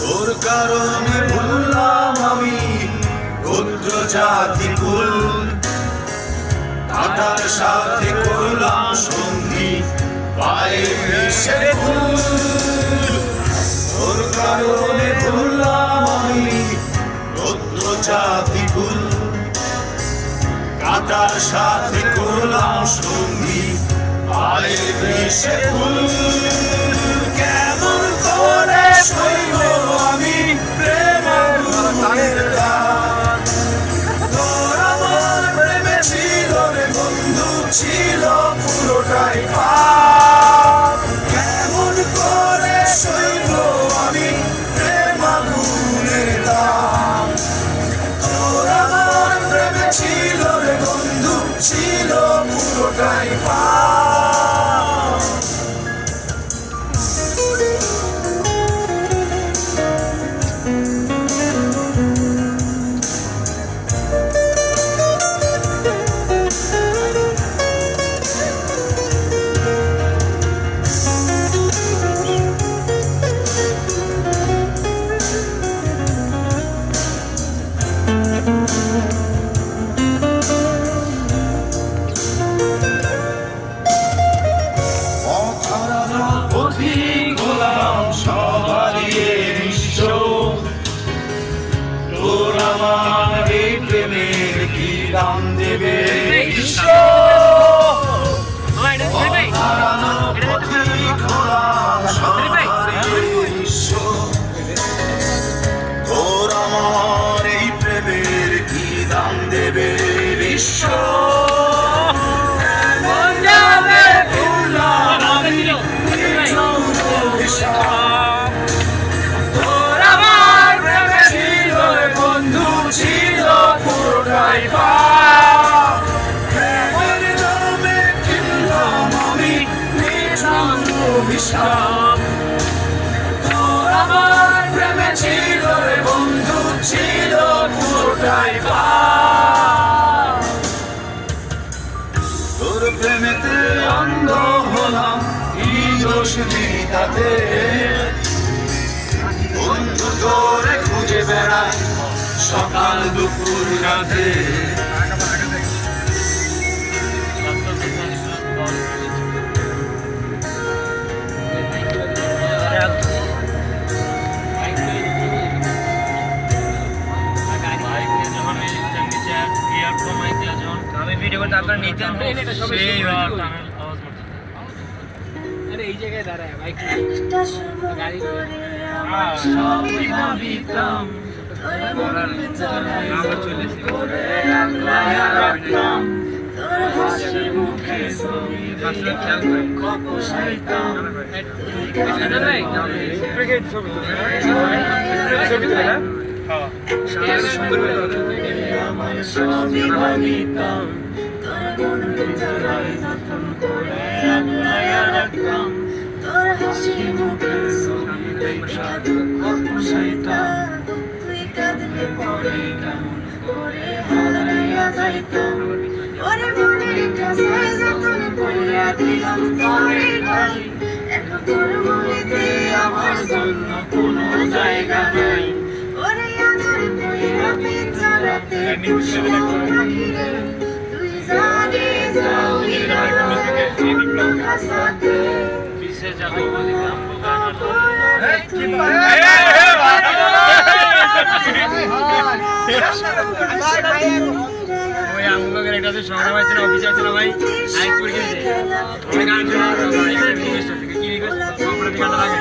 তোর কারণে ভুললাম আমি গোত্র জাতি কুল কাটার সাথে করলাম সঙ্গী পায়ে কাটার সাথে করলাম সঙ্গী পায়ে মিশে ফুল। কেমন করে সইব ছিল পুরোটাই পাপ বিশ্ব নেই তাতে বন্ধু তোরে খুঁজে বেড়াই সকাল দুপুর রাতে ভিডিও করতে আপনারা নিতেন সেই আওয়াজ আরে এই জায়গায় দাঁড়ায় বাইক গাড়ি ভাবিতাম আমরা চলেছি আসলে খেয়াল করি ছবি তুলে ওরে মনের কাছে যতন কইরা দিলাম তোরে গালি এখন তোর মনেতে আমার জন্য কোনো জায়গা নাই। ওরে আদর কইরা পিছারাতে খুশি থাকি রে। তুই জানি যাওই হাসাতে কিসে যাব বলি ওই আমগুলোকে একটা যে সংগ্রাম আছে না অফিসে আছে না ভাই আইস করে গেছে রিকোয়েস্ট আছে কি রিকোয়েস্ট লাগে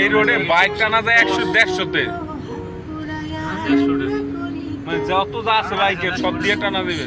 এই রোডে বাইক টানা যায় একশো দেড়শোতে। মানে যত যা আছে বাইকের সব দিয়ে টানা দেবে।